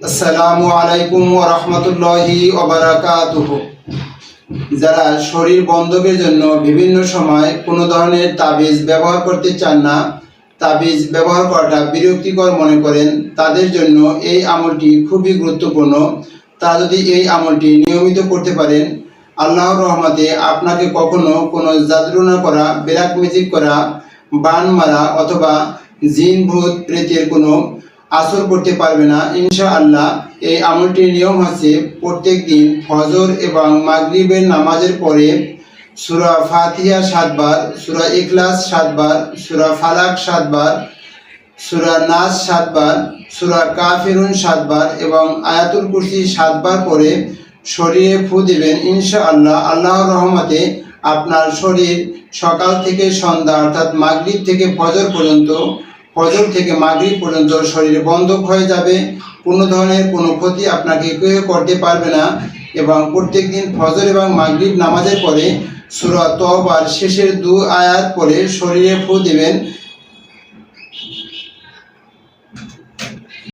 আসসালামু আলাইকুম ওয়া রাহমাতুল্লাহি যারা শরীর বন্ধকের জন্য বিভিন্ন সময় কোনো ধরনের তাবিজ ব্যবহার করতে চান না, তাবিজ ব্যবহার করাটা বিরক্তিকর মনে করেন, তাদের জন্য এই আমলটি খুবই গুরুত্বপূর্ণ। তারা যদি এই আমলটি নিয়মিত করতে পারেন, আল্লাহর রহমতে আপনাকে কখনো কোনো জাদুরনা করা বেরাক মিউজিক করা, বান মারা অথবা জিন ভূত প্রেতের কোনো আসর করতে পারবে না। ইনশাআল্লাহ, এই আমলটির নিয়ম হচ্ছে প্রত্যেক দিন ফজর এবং মাগরিবের নামাজের পরে সুরা ফাতিহা সাতবার, সুরা ইখলাস সাতবার, সুরা ফালাক সাতবার, সুরা নাস সাতবার, সুরা কাফিরুন সাতবার এবং আয়াতুল কুরসি সাতবার করে শরীরে ফু দিবেন। ইনশাআল্লাহ, আল্লাহর রহমতে আপনার শরীর সকাল থেকে সন্ধ্যা অর্থাৎ মাগরিব থেকে ফজর পর্যন্ত ফজর থেকে মাগরিব পর্যন্ত শরীরে বন্ধক হয়ে যাবে। কোনো ধরনের কোনো ক্ষতি আপনাকে কেউ করতে পারবে না এবং প্রত্যেক দিন ফজর এবং মাগরিব নামাজের পরে সুরা তবার শেষের দু আয়াত পরে শরীরে ফু দিবেন।